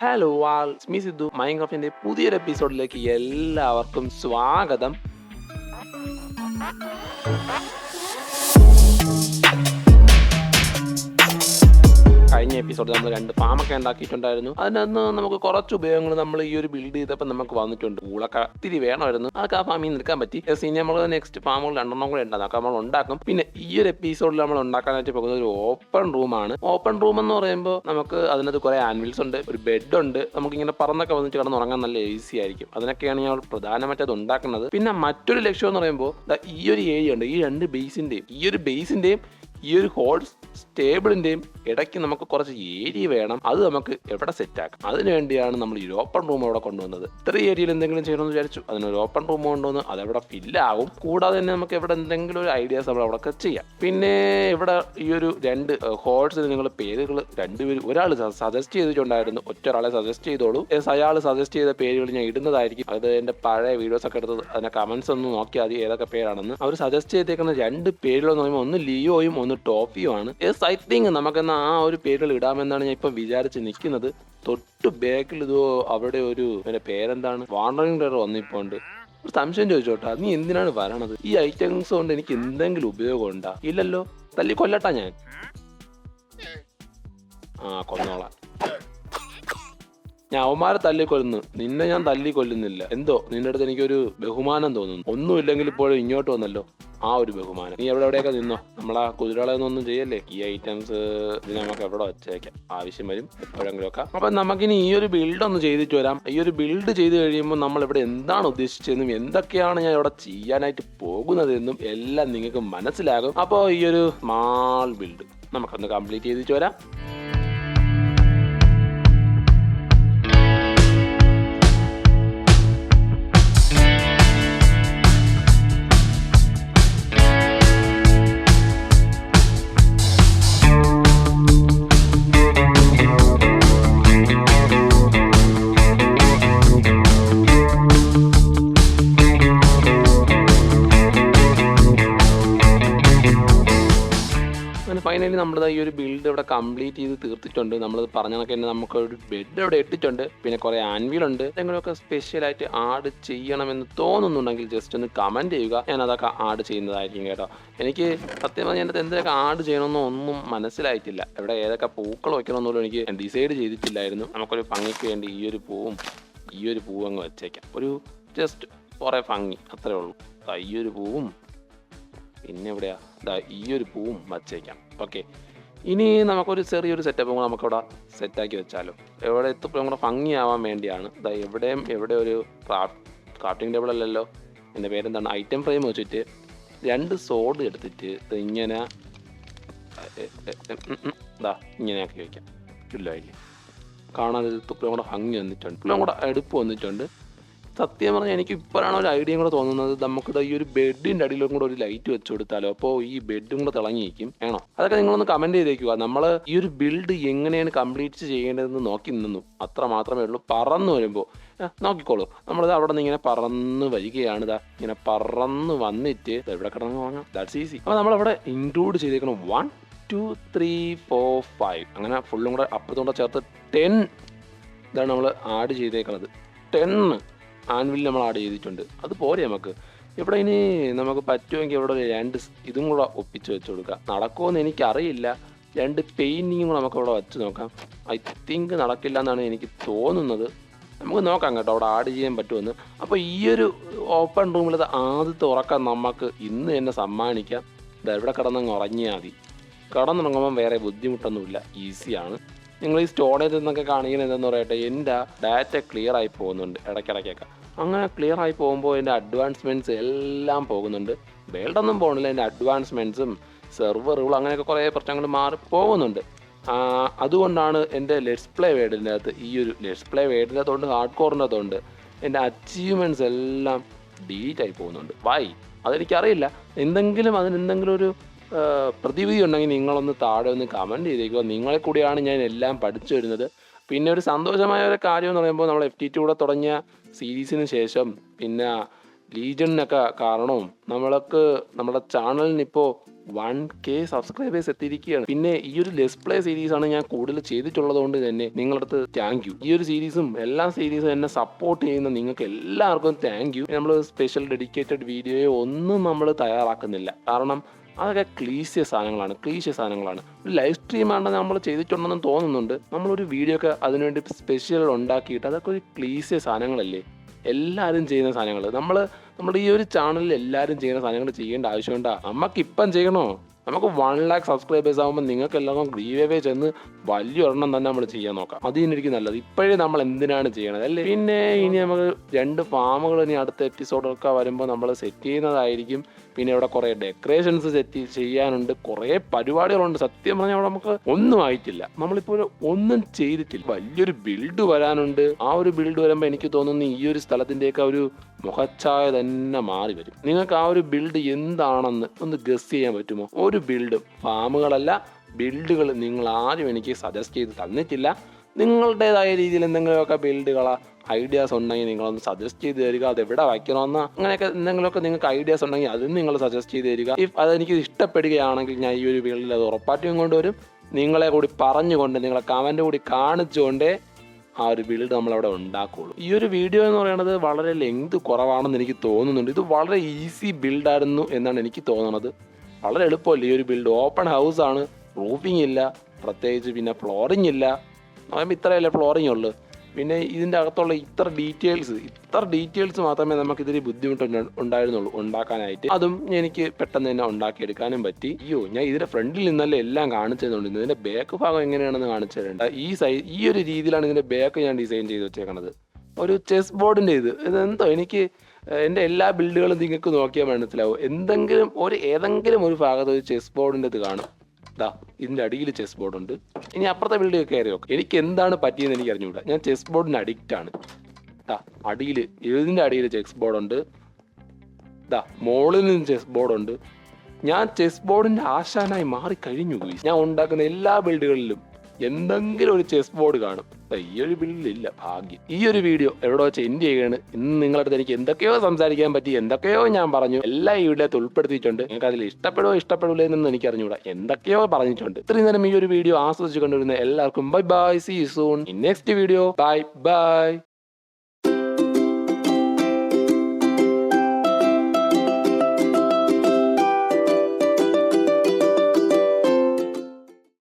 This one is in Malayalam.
ഹലോ ആൾ സ്മി സിദ്ധു മൈൻക്രാഫ്റ്റിന്റെ പുതിയൊരു എപ്പിസോഡിലേക്ക് എല്ലാവർക്കും സ്വാഗതം. കഴിഞ്ഞ എപ്പിസോഡിൽ നമ്മൾ രണ്ട് പാമൊക്കെ ഉണ്ടാക്കിയിട്ടുണ്ടായിരുന്നു. അതിനകത്ത് നമുക്ക് കുറച്ച് ഉപയോഗങ്ങൾ നമ്മൾ ഈ ഒരു ബിൽഡ് ചെയ്തപ്പോൾ നമുക്ക് വന്നിട്ടുണ്ട്. പൂളൊക്കെ ഒത്തിരി വേണമായിരുന്നു. അതൊക്കെ ആ ഫാമിൽ നിൽക്കാൻ പറ്റി. ഇനി നമ്മൾ നെക്സ്റ്റ് ഫാമുകൾ രണ്ടെണ്ണം കൂടെ ഉണ്ടാകും നമ്മൾ ഉണ്ടാക്കും. പിന്നെ ഈ ഒരു എപ്പിസോഡിൽ നമ്മൾ ഉണ്ടാക്കാനായിട്ട് പോകുന്നത് ഒരു ഓപ്പൺ റൂമാണ് ഓപ്പൺ റൂം എന്ന് പറയുമ്പോൾ നമുക്ക് അതിനകത്ത് കുറേ ആൻവിൽസ് ഉണ്ട് ഒരു ബെഡ് ഉണ്ട്. നമുക്ക് ഇങ്ങനെ പറന്നൊക്കെ വന്നിട്ട് കിടന്ന് ഉറങ്ങാൻ നല്ല ഈസി ആയിരിക്കും. അതിനൊക്കെയാണ് ഞാൻ പ്രധാനമായിട്ട് അത് ഉണ്ടാക്കുന്നത്. പിന്നെ മറ്റൊരു ലക്ഷ്യം എന്ന് പറയുമ്പോൾ ഈ ഒരു ഏരിയ ഉണ്ട്. ഈ രണ്ട് ബേസിന്റെയും ഈ ഒരു ബേസിന്റെയും ഈ ഒരു ഹോൾ സ്റ്റേബിളിന്റെയും ഇടയ്ക്ക് നമുക്ക് കുറച്ച് ഏരിയ വേണം. അത് നമുക്ക് എവിടെ സെറ്റ് ആക്കാം? അതിനു വേണ്ടിയാണ് നമ്മൾ ഈ ഓപ്പൺ റൂം അവിടെ കൊണ്ടുവന്നത്. ഇത്രയും ഏരിയയിൽ എന്തെങ്കിലും ചെയ്യണമെന്ന് വിചാരിച്ചു. അതിനൊരു ഓപ്പൺ റൂം കൊണ്ടുവന്ന് അതവിടെ ഫില്ലാവും കൂടാതെ തന്നെ നമുക്ക് എവിടെ എന്തെങ്കിലും ഒരു ഐഡിയാസ് നമ്മൾ അവിടെ ചെയ്യാം. പിന്നെ ഇവിടെ ഈ ഒരു രണ്ട് ഹോൾസിന് നിങ്ങൾ പേരുകൾ രണ്ടുപേരും ഒരാൾ സജസ്റ്റ് ചെയ്തിട്ടുണ്ടായിരുന്നു. ഒറ്റ ഒരാളെ സജസ്റ്റ് ചെയ്തോളൂ അയാൾ സജസ്റ്റ് ചെയ്ത പേരുകൾ ഞാൻ ഇടുന്നതായിരിക്കും. അത് എന്റെ പഴയ വീഡിയോസ് ഒക്കെ എടുത്ത് അതിന്റെ കമന്റ്സ് ഒന്ന് നോക്കിയാൽ മതി ഏതൊക്കെ പേരാണെന്ന്. അവർ സജസ്റ്റ് ചെയ്തേക്കുന്ന രണ്ട് പേരുകൾ എന്ന് പറയുമ്പോൾ ഒന്ന് ലിയോയും ഒന്ന് ആണ്. യെസ് ഐ തിങ്ക് നമുക്കെന്നാ ആ ഒരു പേരുകൾ ഇടാമെന്നാണ് ഞാൻ ഇപ്പം വിചാരിച്ച് നിൽക്കുന്നത്. തൊട്ട് ബാക്കിൽ ഇതോ അവിടെ ഒരു പേരെന്താണ്? വാണ്ടറിംഗ് ഡയർ വന്നിപ്പോണ്ട്. ഒരു സംശയം ചോദിച്ചോട്ടാ നീ എന്തിനാണ് വരണത്? ഈ ഐറ്റംസ് കൊണ്ട് എനിക്ക് എന്തെങ്കിലും ഉപയോഗം ഉണ്ടാ? ഇല്ലല്ലോ. തല്ലി കൊല്ലട്ടാ ഞാൻ. ആ കൊന്നോളാം. ഞാൻ അവന്മാരെ തല്ലിക്കൊല്ലുന്നു നിന്നെ ഞാൻ തല്ലിക്കൊല്ലുന്നില്ല എന്തോ? നിന്റെ അടുത്ത് എനിക്കൊരു ബഹുമാനം തോന്നുന്നു. ഒന്നുമില്ലെങ്കിൽ ഇപ്പോഴും ഇങ്ങോട്ട് വന്നല്ലോ. ആ ഒരു ബഹുമാനം. നീ എവിടെ എവിടെയൊക്കെ നിന്നോ? നമ്മളാ കുതിരകളെന്നൊന്നും ചെയ്യല്ലേ? ഈ ഐറ്റംസ് നമുക്ക് എവിടെ വെച്ചേക്കാം? ആവശ്യം വരും എപ്പോഴെങ്കിലും ഒക്കെ അപ്പൊ നമുക്കിനി ഈ ഒരു ബിൽഡ് ഒന്ന് ചെയ്തിട്ട് വരാം. ഈ ഒരു ബിൽഡ് ചെയ്ത് കഴിയുമ്പോൾ നമ്മൾ ഇവിടെ എന്താണ് ഉദ്ദേശിച്ചതെന്നും എന്തൊക്കെയാണ് ഞാൻ ഇവിടെ ചെയ്യാനായിട്ട് പോകുന്നതെന്നും എല്ലാം നിങ്ങൾക്ക് മനസ്സിലാകും. അപ്പോൾ ഈ ഒരു സ്മാൾ ബിൽഡ് നമുക്കൊന്ന് കംപ്ലീറ്റ് ചെയ്തിട്ട് വരാം. അങ്ങനെ ഫൈനലി നമ്മൾ ഈ ഒരു ബിൽഡ് ഇവിടെ കംപ്ലീറ്റ് ചെയ്ത് തീർത്തിട്ടുണ്ട്. നമ്മൾ പറഞ്ഞ കണക്ക് തന്നെ നമുക്ക് ഒരു ബെഡ് ഇവിടെ ഇട്ടിട്ടുണ്ട്. പിന്നെ കുറേ ആൻവിലുണ്ട് എന്തെങ്കിലുമൊക്കെ സ്പെഷ്യലായിട്ട് ആഡ് ചെയ്യണമെന്ന് തോന്നുന്നുണ്ടെങ്കിൽ ജസ്റ്റ് ഒന്ന് കമന്റ് ചെയ്യുക. ഞാൻ അതൊക്കെ ആഡ് ചെയ്യുന്നതായിരിക്കും കേട്ടോ. എനിക്ക് സത്യം പറഞ്ഞാൽ എന്റെ എന്തൊക്കെ ആഡ് ചെയ്യണമെന്നോ ഒന്നും മനസ്സിലായിട്ടില്ല. ഇവിടെ ഏതൊക്കെ പൂക്കൾ വയ്ക്കണമെന്നുള്ളൂ എനിക്ക് ഡിസൈഡ് ചെയ്തിട്ടില്ലായിരുന്നു. നമുക്കൊരു ഭംഗിക്ക് വേണ്ടി ഈ ഒരു പൂവും ഈ ഒരു പൂവും അങ്ങ് വെച്ചേക്കാം. ഒരു ജസ്റ്റ് കുറേ ഭംഗി. അത്രേ ഉള്ളൂ. ഈ ഒരു പൂവും പിന്നെ എവിടെയാ ദാ ഈ ഒരു പൂവും വച്ചേക്കാം. ഓക്കെ ഇനി നമുക്കൊരു ചെറിയൊരു സെറ്റപ്പ് കൂടെ നമുക്കവിടെ സെറ്റാക്കി വെച്ചാലോ. എവിടെ എത്തുമ്പോൾ കൂടെ ഭംഗിയാവാൻ വേണ്ടിയാണ്. ദാ എവിടെയും എവിടെ ഒരു ക്രാഫ്റ്റ് ക്രാഫ്റ്റിംഗ് ടേബിൾ അല്ലല്ലോ. എന്റെ പേരെന്താണ്? ഐറ്റം ഫ്രെയിം വെച്ചിട്ട് രണ്ട് സോഡ് എടുത്തിട്ട് ഇത് ഇങ്ങനെ ഇതാ ഇങ്ങനെയാക്കി വയ്ക്കാം ഇല്ലായില്ലേ കാണാൻ തുപ്പിലും കൂടെ ഭംഗി വന്നിട്ടുണ്ട്. തുപ്പിലും കൂടെ എടുപ്പ് വന്നിട്ടുണ്ട്. സത്യം പറഞ്ഞാൽ എനിക്ക് ഇപ്പോഴാണ് ഒരു ഐഡിയ കൂടെ തോന്നുന്നത്. നമുക്ക് ഈ ഒരു ബെഡിന്റെ അടിയിലും കൂടെ ഒരു ലൈറ്റ് വെച്ച് കൊടുത്താലോ? അപ്പോൾ ഈ ബെഡും കൂടെ തിളങ്ങിയിരിക്കും. വേണോ അതൊക്കെ നിങ്ങളൊന്ന് കമന്റ് ചെയ്തേക്കുക നമ്മൾ ഈ ഒരു ബിൽഡ് എങ്ങനെയാണ് കംപ്ലീറ്റ് ചെയ്യേണ്ടതെന്ന് നോക്കി നിന്നു. അത്ര മാത്രമേ ഉള്ളൂ. പറന്നു വരുമ്പോൾ നോക്കിക്കോളൂ. നമ്മളിത് അവിടെ നിന്ന് ഇങ്ങനെ പറന്ന് വരികയാണ്. ഇതാ ഇങ്ങനെ പറന്ന് വന്നിട്ട് എവിടെ കിടന്ന് വാങ്ങാം ദാറ്റ്സ് ഈസി അപ്പോൾ നമ്മളവിടെ ഇൻക്ലൂഡ് ചെയ്തേക്കണം. One two three four five അങ്ങനെ ഫുള്ളും കൂടെ അപ്പുറത്തും കൂടെ ചേർത്ത് ടെൻ ഇതാണ് നമ്മൾ ആഡ് ചെയ്തേക്കുന്നത് ടെന്ന് ആൻവിൽ നമ്മൾ ആഡ് ചെയ്തിട്ടുണ്ട്. അത് പോരെ നമുക്ക്. ഇവിടെ ഇനി നമുക്ക് പറ്റുമെങ്കിൽ ഇവിടെ ഒരു രണ്ട് ഇതും കൂടെ ഒപ്പിച്ച് വെച്ച് കൊടുക്കാം. നടക്കുമെന്ന് എനിക്കറിയില്ല. രണ്ട് പെയിന്റിങ്ങും കൂടെ നമുക്ക് ഇവിടെ വച്ച് നോക്കാം. ഐ തിങ്ക് നടക്കില്ല എന്നാണ് എനിക്ക് തോന്നുന്നത്. നമുക്ക് നോക്കാം കേട്ടോ അവിടെ ആഡ് ചെയ്യാൻ പറ്റുമെന്ന്. അപ്പോൾ ഈ ഒരു ഓപ്പൺ റൂമിലത് ആദ്യത്തെ ഉറക്കം നമുക്ക് ഇന്ന് തന്നെ സമ്മാനിക്കാം. ഇത് എവിടെ കിടന്നങ്ങ് ഉറങ്ങിയാൽ മതി. കിടന്നുറങ്ങുമ്പം വേറെ ബുദ്ധിമുട്ടൊന്നുമില്ല. ഈസിയാണ് നിങ്ങൾ ഈ സ്റ്റോറേജ് എന്നൊക്കെ കാണിക്കുന്നത് എന്താണെന്ന് പറയട്ടെ എന്റെ ഡാറ്റ ക്ലിയർ ആയി പോകുന്നുണ്ട്. ഇടയ്ക്കിടയ്ക്കൊക്കെ. അങ്ങനെ ക്ലിയർ ആയി പോകുമ്പോൾ അതിന്റെ അഡ്വാൻസ്മെന്റ്സ് എല്ലാം പോകുന്നുണ്ട്. വേൾഡൊന്നും പോകണില്ല അതിന്റെ അഡ്വാൻസ്മെന്റ്സും സെർവറുകളും അങ്ങനെയൊക്കെ കുറേ പ്രശ്നങ്ങൾ മാറി പോകുന്നുണ്ട്. അതുകൊണ്ടാണ് എന്റെ ലെറ്റ്സ് പ്ലേ വേഡിന്റെ അകത്ത് ഈ ഒരു ലെറ്റ്സ് പ്ലേ വേഡിന്റെ അകത്തുണ്ട് ഹാർഡ് കോറിന്റെ അകത്തുണ്ട്. എന്റെ അച്ചീവ്മെന്റ്സ് എല്ലാം ഡിലീറ്റ് ആയി പോകുന്നുണ്ട്. വൈ അതെനിക്കറിയില്ല. എന്തെങ്കിലും അതിന് എന്തെങ്കിലും ഒരു പ്രതിവിധി ഉണ്ടെങ്കിൽ നിങ്ങളൊന്ന് താഴെ ഒന്ന് കമന്റ് ചെയ്തേക്കുക. നിങ്ങളെ കൂടിയാണ് ഞാൻ എല്ലാം പഠിച്ചു വരുന്നത്. പിന്നെ ഒരു സന്തോഷമായ ഒരു കാര്യം എന്ന് പറയുമ്പോൾ നമ്മൾ എഫ് ടി ടി കൂടെ തുടങ്ങിയ സീരീസിന് ശേഷം പിന്നെ ലീജണിനൊക്കെ കാരണവും നമ്മൾക്ക് നമ്മുടെ ചാനലിന് ഇപ്പോൾ വൺ കെ സബ്സ്ക്രൈബേഴ്സ് എത്തിയിരിക്കുകയാണ്. പിന്നെ ഈ ഒരു ലെസ് പ്ലേ സീരീസ് ആണ് ഞാൻ കൂടുതൽ ചെയ്തിട്ടുള്ളത് കൊണ്ട് തന്നെ നിങ്ങളടുത്ത് താങ്ക് യു ഈ ഒരു സീരീസും എല്ലാ സീരീസും എന്നെ സപ്പോർട്ട് ചെയ്യുന്ന നിങ്ങൾക്ക് എല്ലാവർക്കും താങ്ക് യു നമ്മൾ സ്പെഷ്യൽ ഡെഡിക്കേറ്റഡ് വീഡിയോയോ ഒന്നും നമ്മൾ തയ്യാറാക്കുന്നില്ല. കാരണം അതൊക്കെ ക്ലീശിയ സാധനങ്ങളാണ് ക്ലീശിയ സാധനങ്ങളാണ്. ഒരു ലൈവ് സ്ട്രീം ആണ് നമ്മൾ ചെയ്തിട്ടുണ്ടെന്ന് തോന്നുന്നുണ്ട്. നമ്മളൊരു വീഡിയോ ഒക്കെ അതിനുവേണ്ടി സ്പെഷ്യൽ ഉണ്ടാക്കിയിട്ട് അതൊക്കെ ഒരു ക്ലീശിയ സാധനങ്ങളല്ലേ? എല്ലാവരും ചെയ്യുന്ന സാധനങ്ങൾ. നമ്മൾ നമ്മുടെ ഈ ഒരു ചാനലിൽ എല്ലാവരും ചെയ്യുന്ന സാധനങ്ങൾ ചെയ്യേണ്ട ആവശ്യമുണ്ടാ? നമുക്കിപ്പം ചെയ്യണോ? നമുക്ക് വൺ ലാക്ക് സബ്സ്ക്രൈബേഴ്സ് ആകുമ്പോൾ നിങ്ങൾക്ക് എല്ലാവർക്കും ഗ്രീവേ ചെന്ന് വലിയ ഒരെണ്ണം തന്നെ നമ്മൾ ചെയ്യാൻ നോക്കാം. അത് ഇനിക്ക് നല്ലത്. ഇപ്പോഴേ നമ്മൾ എന്തിനാണ് ചെയ്യണത് അല്ലേ? പിന്നെ ഇനി നമുക്ക് രണ്ട് ഫാമുകൾ ഇനി അടുത്ത എപ്പിസോഡൊക്കെ വരുമ്പോൾ നമ്മൾ സെറ്റ് ചെയ്യുന്നതായിരിക്കും. പിന്നെ ഇവിടെ കുറേ ഡെക്കറേഷൻസ് സെറ്റ് ചെയ്യാനുണ്ട്. കുറേ പരിപാടികളുണ്ട്. സത്യം പറഞ്ഞാൽ അവിടെ നമുക്ക് ഒന്നും ആയിട്ടില്ല. നമ്മളിപ്പോൾ ഒന്നും ചെയ്തിട്ടില്ല. വലിയൊരു ബിൽഡ് വരാനുണ്ട്. ആ ഒരു ബിൽഡ് വരുമ്പോൾ എനിക്ക് തോന്നുന്നു ഈ ഒരു സ്ഥലത്തിന്റെയൊക്കെ ഒരു മുഖച്ഛായ തന്നെ മാറി വരും. നിങ്ങൾക്ക് ആ ഒരു ബിൽഡ് എന്താണെന്ന് ഒന്ന് ഗസ് ചെയ്യാൻ പറ്റുമോ? ഒരു ബിൽഡ് ഫാമുകളല്ല ബിൽഡുകൾ നിങ്ങൾ ആരും എനിക്ക് സജസ്റ്റ് ചെയ്ത് തന്നിട്ടില്ല. നിങ്ങളുടേതായ രീതിയിൽ എന്തെങ്കിലുമൊക്കെ ബിൽഡുകളോ ഐഡിയാസ് ഉണ്ടെങ്കിൽ നിങ്ങളൊന്ന് സജസ്റ്റ് ചെയ്ത് തരിക. അത് എവിടെ വയ്ക്കണമെന്ന് അങ്ങനെയൊക്കെ എന്തെങ്കിലുമൊക്കെ നിങ്ങൾക്ക് ഐഡിയാസ് ഉണ്ടെങ്കിൽ അതും നിങ്ങൾ സജസ്റ്റ് ചെയ്ത് തരിക. ഇഫ് അതെനിക്ക് ഇഷ്ടപ്പെടുകയാണെങ്കിൽ ഞാൻ ഈ ഒരു ബിൽഡിൽ അത് ഉറപ്പായിട്ടും കൊണ്ടുവരും. നിങ്ങളെ കൂടി പറഞ്ഞുകൊണ്ട് നിങ്ങളെ കമന്റ് കൂടി കാണിച്ചുകൊണ്ടേ ആ ഒരു ബിൽഡ് നമ്മളവിടെ ഉണ്ടാക്കുകയുള്ളൂ ഈ ഒരു വീഡിയോ എന്ന് പറയുന്നത് വളരെ ലെങ്ത് കുറവാണെന്ന് എനിക്ക് തോന്നുന്നുണ്ട്. ഇത് വളരെ ഈസി ബിൽഡായിരുന്നു എന്നാണ് എനിക്ക് തോന്നുന്നത് വളരെ എളുപ്പമല്ല ഈ ഒരു ബിൽഡ് ഓപ്പൺ ഹൗസ് ആണ് റൂഫിംഗ് ഇല്ല പ്രത്യേകിച്ച് പിന്നെ ഫ്ലോറിംഗ് ഇല്ല. ഇത്രയല്ലേ ഫ്ലോറിംഗ് ഉള്ളു. പിന്നെ ഇതിന്റെ അകത്തുള്ള ഇത്ര ഡീറ്റെയിൽസ് ഇത്ര ഡീറ്റെയിൽസ് മാത്രമേ നമുക്ക് ഇതിൽ ബുദ്ധിമുട്ട് ഉണ്ട- ഉണ്ടായിരുന്നുള്ളൂ ഉണ്ടാക്കാനായിട്ട്. അതും എനിക്ക് പെട്ടെന്ന് തന്നെ ഉണ്ടാക്കിയെടുക്കാനും പറ്റി. അയ്യോ ഞാൻ ഇതിന്റെ ഫ്രണ്ടിൽ നിന്നല്ലേ എല്ലാം കാണിച്ചു തന്നുകൊണ്ടിരുന്നത് ഇതിന്റെ ബാക്ക് ഭാഗം എങ്ങനെയാണെന്ന് കാണിച്ചു തരേണ്ട. ഈ സൈ ഈ ഒരു രീതിയിലാണ് ഇതിന്റെ ബാക്ക് ഞാൻ ഡിസൈൻ ചെയ്ത് വെച്ചേക്കണത്. ഒരു ചെസ് ബോർഡിന്റെ ഇത്. ഇതെന്തോ എനിക്ക് എന്റെ എല്ലാ ബിൽഡുകളും നിങ്ങൾക്ക് നോക്കിയാൽ മനസ്സിലാവും. എന്തെങ്കിലും ഒരു ഏതെങ്കിലും ഒരു ഭാഗത്ത് ഒരു ചെസ് ബോർഡിന്റെ ഇത് കാണും. ദാ ഇതിന്റെ അടിയിൽ ചെസ് ബോർഡ് ഉണ്ട്. ഇനി അപ്പുറത്തെ ബിൽഡിംഗ് കയറി നോക്കാം. എനിക്ക് എന്താണ് പറ്റിയെന്ന് എനിക്ക് അറിഞ്ഞുകൂടാ ഞാൻ ചെസ് ബോർഡിന് അഡിക്റ്റ് ആണ്. ദാ അടിയിൽ ഇതിന്റെ അടിയിൽ ചെസ് ബോർഡ് ഉണ്ട്. ദാ മോളിൽ നിന്ന് ചെസ് ബോർഡ് ഉണ്ട്. ഞാൻ ചെസ് ബോർഡിന്റെ ആശാനായി മാറി കഴിഞ്ഞു പോയി. ഞാൻ ഉണ്ടാക്കുന്ന എല്ലാ ബിൽഡുകളിലും എന്തെങ്കിലും ഒരു ചെസ് ബോർഡ് കാണും. ഈ ഒരു ബില്ലില്ല ഭാഗ്യം. ഈ ഒരു വീഡിയോ എവിടെ വെച്ച് എൻഡ് ചെയ്യുകയാണ് ഇന്ന് നിങ്ങളുടെ അടുത്ത് എനിക്ക് എന്തൊക്കെയോ സംസാരിക്കാൻ പറ്റി എന്തൊക്കെയോ ഞാൻ പറഞ്ഞു. എല്ലാം ഈ വീഡിയോത്ത് ഉൾപ്പെടുത്തിയിട്ടുണ്ട്. നിങ്ങൾക്ക് അതിൽ ഇഷ്ടപ്പെടുമോ ഇഷ്ടപ്പെടില്ലേ എന്നൊന്നും എനിക്ക് അറിഞ്ഞുകൂടാ എന്തൊക്കെയോ പറഞ്ഞിട്ടുണ്ട്. ഇത്രയും നേരം ഈ ഒരു വീഡിയോ ആസ്വദിച്ചു കൊണ്ടിരുന്ന എല്ലാവർക്കും bye bye see soon next video bye bye